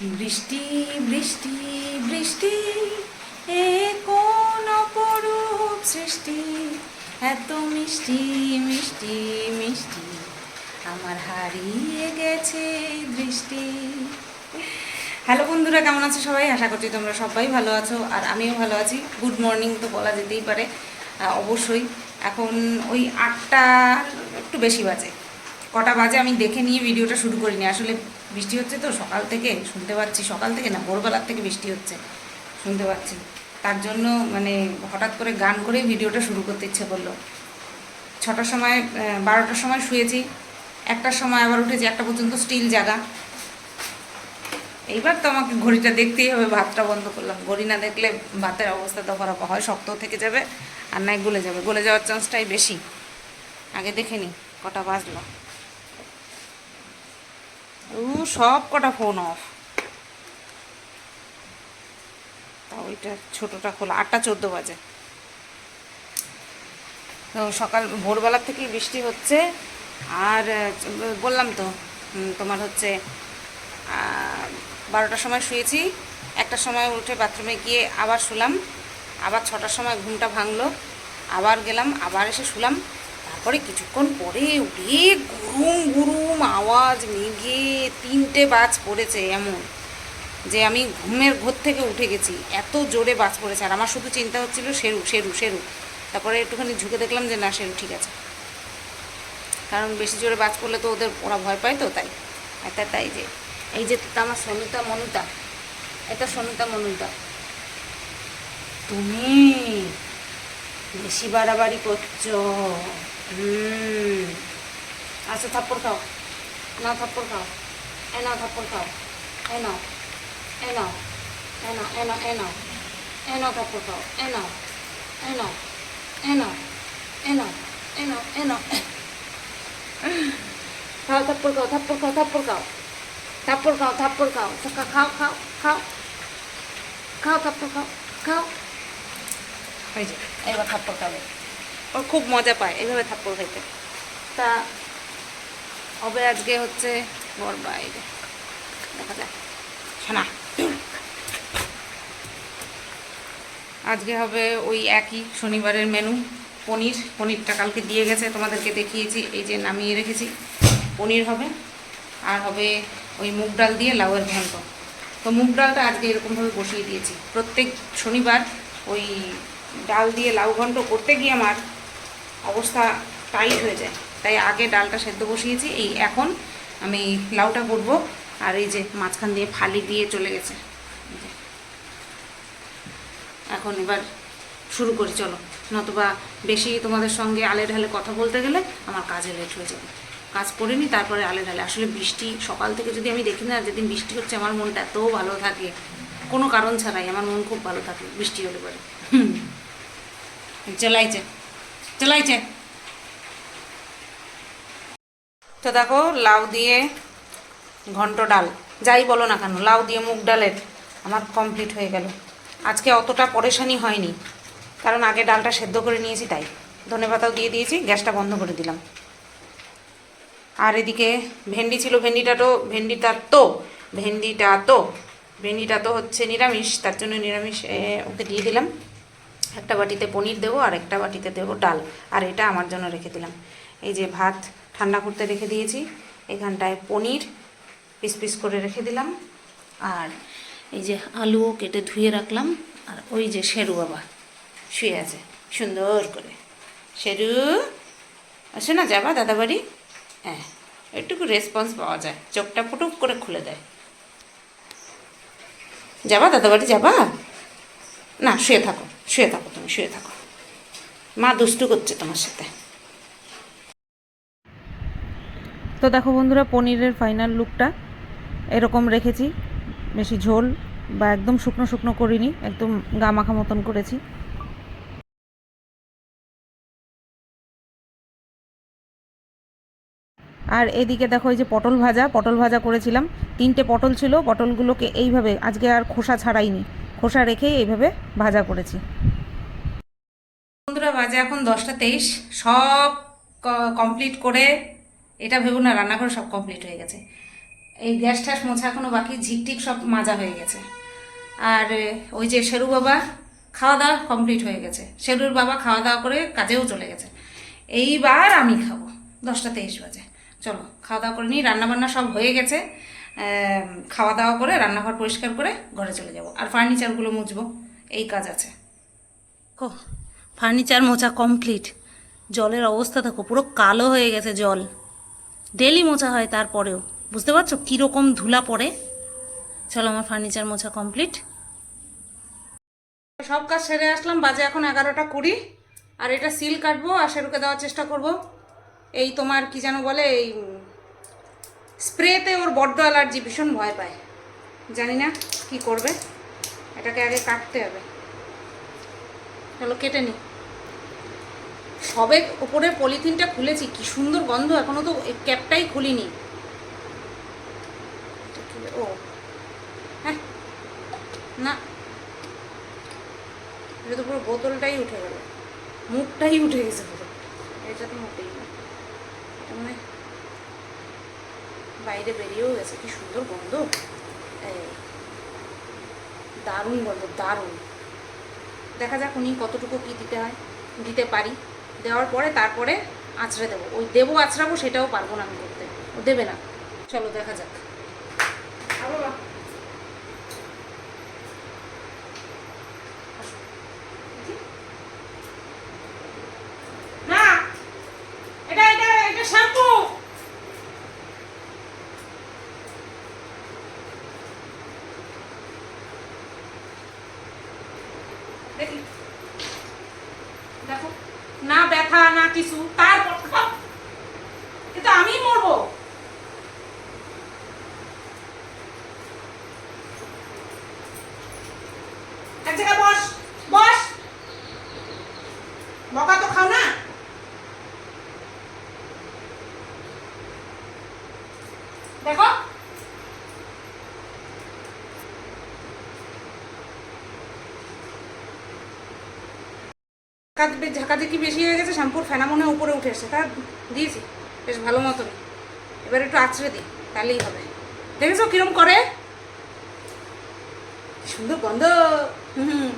বৃষ্টি বৃষ্টি বৃষ্টি, এ কোন অপরূপ সৃষ্টি? এত মিষ্টি মিষ্টি মিষ্টি, আমার হারিয়ে গেছে দৃষ্টি। হ্যালো বন্ধুরা, কেমন আছো সবাই? আশা করছি তোমরা সবাই ভালো আছো, আর আমিও ভালো আছি। গুড মর্নিং তো বলা যেতেই পারে অবশ্যই। এখন ওই আটটা, একটু বেশি বাজে। কটা বাজে আমি দেখে নিয়ে ভিডিওটা শুরু করিনি। আসলে বৃষ্টি হচ্ছে তো, সকাল থেকে শুনতে পাচ্ছি, সকাল থেকে না, ভোরবেলার থেকে বৃষ্টি হচ্ছে, শুনতে পাচ্ছি। তার জন্য মানে হঠাৎ করে গান করেই ভিডিওটা শুরু করতে ইচ্ছে করল। ছটার সময় বারোটার সময় শুয়েছি, একটার সময় আবার উঠেছি, একটা পর্যন্ত স্টিল জাগা এইবার তো আমাকে ঘড়িটা দেখতেই হবে, ভাতটা বন্ধ করলাম। ঘড়ি না দেখলে ভাতের অবস্থা তো খারাপ, হয় শক্ত থেকে যাবে আর নাই গলে যাবে। গলে যাওয়ার চান্সটাই বেশি। আগে দেখে নি, কটা বাজলো। সব কটা ফোন অফ তা ওইটা ছোটোটা খোলা, আটটা চোদ্দ বাজে। তো সকাল, ভোরবেলার থেকেই বৃষ্টি হচ্ছে। আর বললাম তো তোমার হচ্ছে বারোটার সময় শুয়েছি। একটার সময় উঠে বাথরুমে গিয়ে আবার শুলাম। আবার ছটার সময় ঘুমটা ভাঙলো। আবার গেলাম, আবার এসে শুলাম। তারপরে কিছুক্ষণ পরে উঠে গুরুম গুরুম আওয়াজ মেঘে তিনটে বাজ পড়েছে এমন যে আমি ঘুমের ঘর থেকে উঠে গেছি। এত জোরে বাজ পড়েছে। আর আমার শুধু চিন্তা হচ্ছিল, সেরু শেরু শেরু তারপরে একটুখানি ঝুঁকে দেখলাম যে, না শেরু ঠিক আছে। কারণ বেশি জোরে বাজ পড়লে তো ওদের, ওরা ভয় পায় তো, তাই। তা- তাই যে, এই যে আমার সনুতা মনুতা। এটা সনুতা মনুতা। তুমি বেশি বাড়াবাড়ি করছ। হুম আচ্ছা থাপ্পড় খাও। নাও থাপ্পড় খাও। এ নাও, থাপ্পড় খাও। এ নাও। এ নাও। এ নাও এ নাও এ নাও। এ নাও, থাপ্পড় খাও। এ নাও। এ নাও। এ নাও। এ নাও। এ নাও এ নাও। খাও, থাপ্পড় খাও থাপ্পড় খাও থাপ্পড় খাও। থাপ্পড় খাও থাপ্পড় খাও। খাও খাও খাও। খাও, থাপ্পড় খাও খাও। এবার থাপ্পড় খাবে। ওর খুব মজা পায়, এইভাবে থাপ্পড় খাইতে। তা হবে আজকে হচ্ছে বর বাইরে। দেখা যায় শোনা। আজকে হবে ওই একই শনিবারের মেনু পনির। পনিরটা কালকে দিয়ে গেছে, তোমাদেরকে দেখিয়েছি, এই যে নামিয়ে রেখেছি। পনির হবে, আর হবে ওই মুগ ডাল দিয়ে লাউয়ের ঘন্ট। তো মুগ ডালটা আজকে এরকমভাবে বসিয়ে দিয়েছি। প্রত্যেক শনিবার ওই ডাল দিয়ে লাউ ঘন্ট করতে গিয়ে আমার অবস্থা টাইট হয়ে যায়। তাই আগে ডালটা সেদ্ধ বসিয়েছি, এই এখন আমি লাউটা করব। আর এই যে মাঝখান দিয়ে ফালি দিয়ে চলে গেছে। এখন এবার শুরু করি, চলো। নতুবা বেশি তোমাদের সঙ্গে আলে ঢালে কথা বলতে গেলে আমার কাজে লেট হয়ে যাবে। কাজ করে নি, তারপরে আলে ঢালে। আসলে বৃষ্টি সকাল থেকে যদি আমি দেখি না, যেদিন বৃষ্টি হচ্ছে আমার মনটা এত ভালো থাকে। কোনো কারণ ছাড়াই আমার মন খুব ভালো থাকে বৃষ্টি হলে পরে। চলাইছে চলাইছে। তো দেখো, লাউ দিয়ে ঘন্ট ডাল। যাই বলো না কেন, লাউ দিয়ে মুগ ডালের আমার কমপ্লিট হয়ে গেল। আজকে অতটা পরেশানি হয়নি, কারণ আগে ডালটা সেদ্ধ করে নিয়েছি তাই। ধনে পাতাও দিয়ে দিয়েছি, গ্যাসটা বন্ধ করে দিলাম। আর এদিকে ভেন্ডি ছিল, ভেন্ডিটা তো ভেন্ডিটা তো ভেন্ডিটা তো ভেন্ডিটা তো হচ্ছে নিরামিষ, তার জন্য নিরামিষ ওকে দিয়ে দিলাম। একটা বাটিতে পনির দেবো আর একটা বাটিতে দেবো ডাল। আর এটা আমার জন্য রেখে দিলাম। এই যে ভাত ঠান্ডা করতে রেখে দিয়েছি, এখানটায় পনির পিস পিস করে রেখে দিলাম। আর এই যে আলুও কেটে ধুয়ে রাখলাম, আর ওই যে শেরু বাবা শুয়ে আছে, সুন্দর করে। শেরু, আসে না যাবা দাদাবাড়ি হ্যাঁ একটুকু রেসপন্স পাওয়া যায়, চোখটা ফুটুক করে খুলে দেয়। যাবা দাদাবাড়ি যাবা? না, শুয়ে থাকো। শুয়ে থাকো তুমি, শুয়ে থাকো। মা দুষ্টু করছে তোমার সাথে। তো দেখো বন্ধুরা, পনিরের ফাইনাল লুকটা এরকম রেখেছি। বেশি ঝোল বা একদম শুকনো শুকনো করিনি, একদম গা মাখা মতন করেছি। আর এদিকে দেখো এই যে পটল ভাজা পটল ভাজা করেছিলাম। তিনটে পটল ছিল, পটলগুলোকে এইভাবে, আজকে আর খোসা ছাড়াইনি। খোসা রেখেই এইভাবে ভাজা করেছি। বন্ধুরা, বাজে এখন দশটা তেইশ। সব কমপ্লিট করে এটা ভেবো না রান্না করে সব কমপ্লিট হয়ে গেছে। এই গ্যাস ট্যাস মোছা এখনও বাকি ঝিকটিক সব মাজা হয়ে গেছে। আর ওই যে শেরু বাবা খাওয়া দাওয়া কমপ্লিট হয়ে গেছে। শেরুর বাবা খাওয়া দাওয়া করে কাজেও চলে গেছে। এইবার আমি খাব। দশটা তেইশ বাজে। চলো, খাওয়া দাওয়া করে নিই, রান্নাবান্না সব হয়ে গেছে। খাওয়া দাওয়া করে, রান্নাঘর পরিষ্কার করে ঘরে চলে যাব। আর ফার্নিচারগুলো মুছবো। এই কাজ আছে। ও ফার্নিচার মোছা কমপ্লিট জলের অবস্থা দেখো, পুরো কালো হয়ে গেছে জল। ডেলি মোছা হয় তারপরেও। বুঝতে পারছ কীরকম ধুলা পড়ে? চলো আমার ফার্নিচার মোছা কমপ্লিট সব কাজ সেরে আসলাম, বাজে এখন এগারোটা কুড়ি। আর এটা সিল কাটবো, আর সেরুকে দেওয়ার চেষ্টা করব। এই তোমার কি যেন বলে, এই স্প্রেতে ওর বড্ড অ্যালার্জি, ভীষণ ভয় পায়। জানি না কি করবে। এটাকে আগে কাটতে হবে। চলো কেটে নি সবে ওপরে পলিথিনটা খুলেছি, কি সুন্দর গন্ধ, এখনও তো ক্যাপটাই খুলিনি। ও হ্যাঁ। না। এটা তো পুরো বোতলটাই উঠে গেল। মুখটাই উঠে গেছে পুরো। এটা তো মোটেই না। মানে বাইরে বেরিয়েও গেছে, কি সুন্দর গন্ধ। দারুণ গন্ধ, দারুণ। দেখা যাক উনি কতটুকু কী দিতে হয়, দিতে পারি। দেওয়ার পরে তারপরে আঁচড়ে দেবো। ওই দেবো, আঁচড়াবো, সেটাও পারব না আমি করতে। ও দেবে না। চলো দেখা যাক আ বাবা। আসো। দেখি। না এটা এটা এটা শ্যাম্পু দেখি দেখো। না ব্যথা না কিছু তারপর কিন্তু আমি মরবো এক জায়গায় বস বস বকা তো খাও না দেখো ঝাঁকা ঝাঁকাঝাঁকি বেশি হয়ে গেছে? শ্যাম্পুর ফেনা মনে উপরে উঠে এসেছে। তা দিয়েছি। বেশ ভালো মতন। এবার একটু আছড়ে দিই, তাহলেই হবে। দেখেছ কিরম করে? সুন্দর গন্ধ। হুম।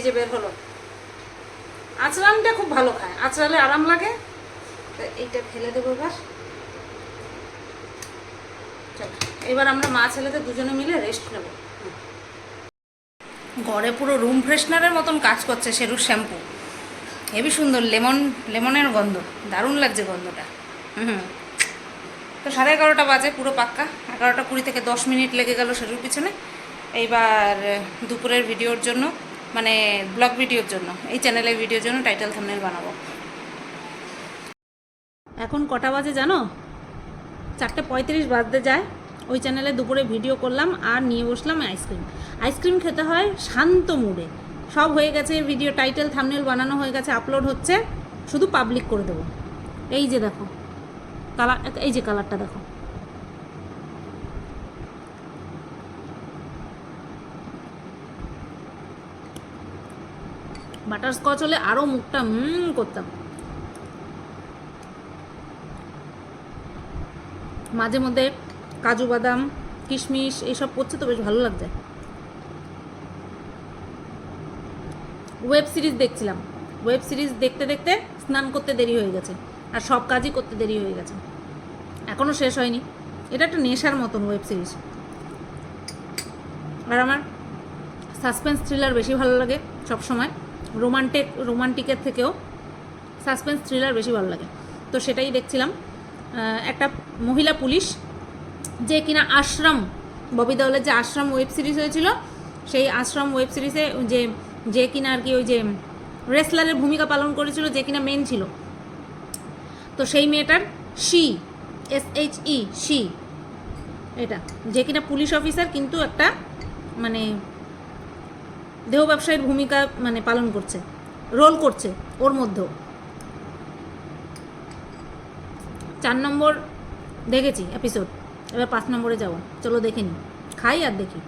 এই যে বের হলো। আচরানটা খুব ভালো খায়। আচরালে আরাম লাগে। এইটা ফেলে দেবো এবার। এবার আমরা মা ছেলেতে দুজনে মিলে রেস্ট নেব। ঘরে পুরো রুম ফ্রেশনারের মতন কাজ করছে সেরুর শ্যাম্পু হেবি সুন্দর লেমন লেমনের গন্ধ। দারুণ লাগছে গন্ধটা। হুম। তো সাড়ে এগারোটা বাজে, পুরো পাক্কা। এগারোটা কুড়ি থেকে দশ মিনিট লেগে গেল সেরুর পিছনে। এইবার, দুপুরের ভিডিওর জন্য। মানে ব্লগ ভিডিওর জন্য, এই চ্যানেলের ভিডিওর জন্য টাইটেল থামনেল বানাবো। এখন কটা বাজে জানো? চারটে পঁয়ত্রিশ বাজতে যায়। ওই চ্যানেলে দুপুরে ভিডিও করলাম আর নিয়ে বসলাম আইসক্রিম। আইসক্রিম খেতে হয় শান্ত মুডে। সব হয়ে গেছে ভিডিও টাইটেল থামনেল বানানো হয়ে গেছে আপলোড হচ্ছে। শুধু পাবলিক করে দেবো। এই যে দেখো কালার এই যে কালারটা দেখো। বাটারস্কচ হলে আরও মুখটা হুম করতাম। মাঝে মধ্যে কাজু বাদাম, কিশমিশ এইসব পড়ছে তো বেশ ভালো লাগছে। ওয়েব সিরিজ দেখছিলাম। ওয়েব সিরিজ দেখতে দেখতে স্নান করতে দেরি হয়ে গেছে আর সব কাজই করতে দেরি হয়ে গেছে। এখনও শেষ হয়নি। এটা একটা নেশার মতন ওয়েব সিরিজ। আর আমার সাসপেন্স থ্রিলার বেশি ভালো লাগে সব সময় রোমান্টিক, রোমান্টিকের থেকেও সাসপেন্স থ্রিলার বেশি ভালো লাগে। তো সেটাই দেখছিলাম। একটা মহিলা পুলিশ যে কিনা আশ্রম, ববি দেওয়ালের যে আশ্রম ওয়েব সিরিজ হয়েছিল, সেই আশ্রম ওয়েব সিরিজে যে যে কিনা আর কি ওই যে রেসলারের ভূমিকা পালন করেছিল, যে কিনা মেন ছিল। তো সেই মেয়েটার she S H E she এটা। যে কিনা পুলিশ অফিসার, কিন্তু একটা মানে দেহ ব্যবসায়ীর ভূমিকা মানে পালন করছে রোল করছে ওর মধ্যেও। চার নম্বর দেখেছি এপিসোড এবার পাঁচ নম্বরে যাব। চলো দেখে নিই খাই আর দেখি।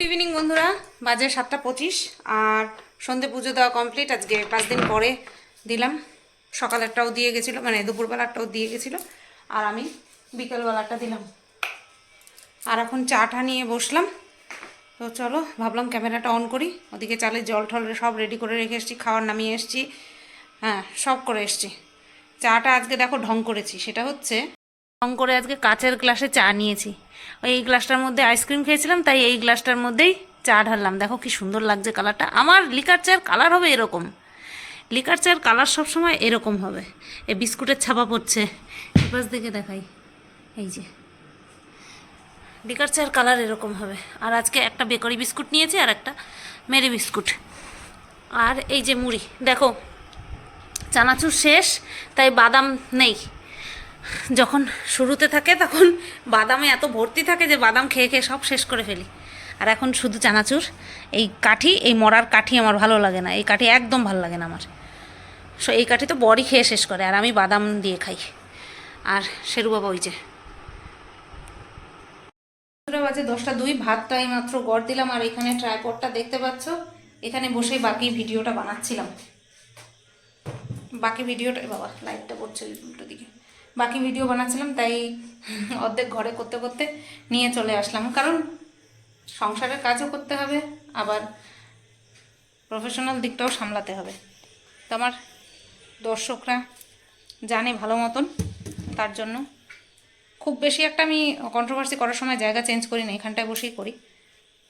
ইভিনিং বন্ধুরা, বাজে সাতটা পঁচিশ, আর সন্ধে পুজো দেওয়া কমপ্লিট আজকে পাঁচ দিন পরে দিলাম। সকালেরটাও দিয়ে গেছিল মানে দুপুরবেলাটাও দিয়ে গেছিল, আর আমি বিকেলবেলাটা দিলাম। আর এখন চাটা নিয়ে বসলাম। তো চলো, ভাবলাম ক্যামেরাটা অন করি। ওদিকে চালের জল টল সব রেডি করে রেখে এসেছি, খাওয়ার নামিয়ে এসেছি। হ্যাঁ সব করে এসেছি। চাটা আজকে দেখো ঢং করেছি, সেটা হচ্ছে ঢং করে আজকে কাচের গ্লাসে চা নিয়েছি। ওই এই গ্লাসটার মধ্যে আইসক্রিম খেয়েছিলাম, তাই এই গ্লাসটার মধ্যেই চা ঢাললাম। দেখো কি সুন্দর লাগছে কালারটা আমার লিকার চায়ের কালার হবে এরকম। লিকার চায়ের কালার সবসময় এরকম হবে। এ বিস্কুটের ছাপা পড়ছে। এপাশ দিকে দেখাই। এই যে। লিকার চায়ের কালার এরকম হবে। আর আজকে একটা বেকারি বিস্কুট নিয়েছি আর একটা মেরি বিস্কুট। আর এই যে মুড়ি, দেখো, চানাচুর শেষ, তাই বাদাম নেই। যখন শুরুতে থাকে তখন বাদামে এত ভর্তি থাকে যে বাদাম খেয়ে খেয়ে সব শেষ করে ফেলি। আর এখন শুধু চানাচুর, এই কাঠি, এই মরার কাঠি আমার ভালো লাগে না। এই কাঠি একদম ভালো লাগে না আমার। সো এই কাঠি তো বড়ি খেয়ে শেষ করে, আর আমি বাদাম দিয়ে খাই। আর শেরু বাবা ওই যে বাজে দশটা দুই ভাতটা এই মাত্র গড় দিলাম আর এখানে ট্রাইপডটা দেখতে পাচ্ছ। এখানে বসে বাকি ভিডিওটা বানাচ্ছিলাম। বাকি ভিডিওটা বাবা লাইটটা পড়ছে উল্টো দিকে। বাকি ভিডিও বানাচ্ছিলাম, তাই অর্ধেক ঘরে করতে করতে নিয়ে চলে আসলাম। কারণ সংসারের কাজও করতে হবে, আবার প্রফেশনাল দিকটাও সামলাতে হবে। তো আমার দর্শকরা জানে ভালো মতন, তার জন্য খুব বেশি একটা আমি কন্ট্রোভার্সি করার সময় জায়গা চেঞ্জ করি না এখানটায় বসেই করি।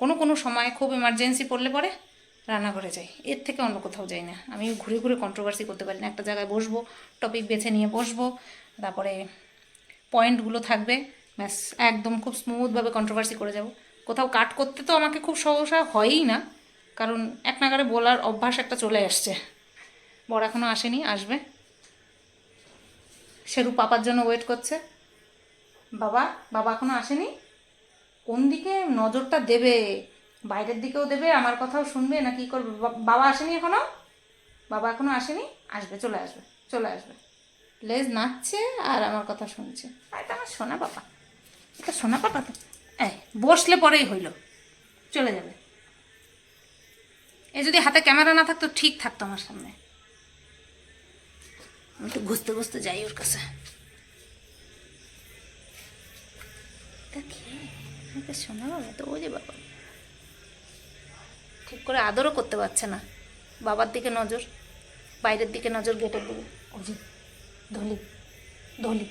কোনো কোনো সময় খুব এমার্জেন্সি পড়লে পরে রান্নাঘরে যাই। এর থেকে অন্য কোথাও যাই না। আমি ঘুরে ঘুরে কন্ট্রোভার্সি করতে পারি না। একটা জায়গায় বসবো টপিক বেছে নিয়ে বসবো, তারপরে পয়েন্টগুলো থাকবে, ব্যাস, একদম খুব স্মুথভাবে কন্ট্রোভার্সি করে যাব। কোথাও কাট করতে তো আমাকে খুব সহসা হয়ই না, কারণ এক নাগারে বলার অভ্যাস একটা চলে আসছে। বড় এখনও আসেনি, আসবে। শেরু পাপার জন্য ওয়েট করছে। বাবা বাবা এখনও আসেনি? কোন দিকে নজরটা দেবে? বাইরের দিকেও দেবে, আমার কথাও শুনবে না কি করবে? বাবা আসেনি এখনও? বাবা এখনও আসেনি? আসবে, চলে আসবে চলে আসবে। লেজ নাচছে আর আমার কথা শুনছে। এটা আমার সোনা বাবা এটা সোনা বাবা তো। এই, বসলে পরেই হইল। চলে যাবে। এ যদি হাতে ক্যামেরা না থাকতো, ঠিক থাকতো আমার সামনে। আমি তো ঘুষতে ঘুষতে যাই ওর কাছে। আমাকে শোনা বাবা তো বাবা। ঠিক করে আদরও করতে পারছে না। বাবার দিকে নজর, বাইরের দিকে নজর, গেটের দিকে। যে, ধলি ধলি।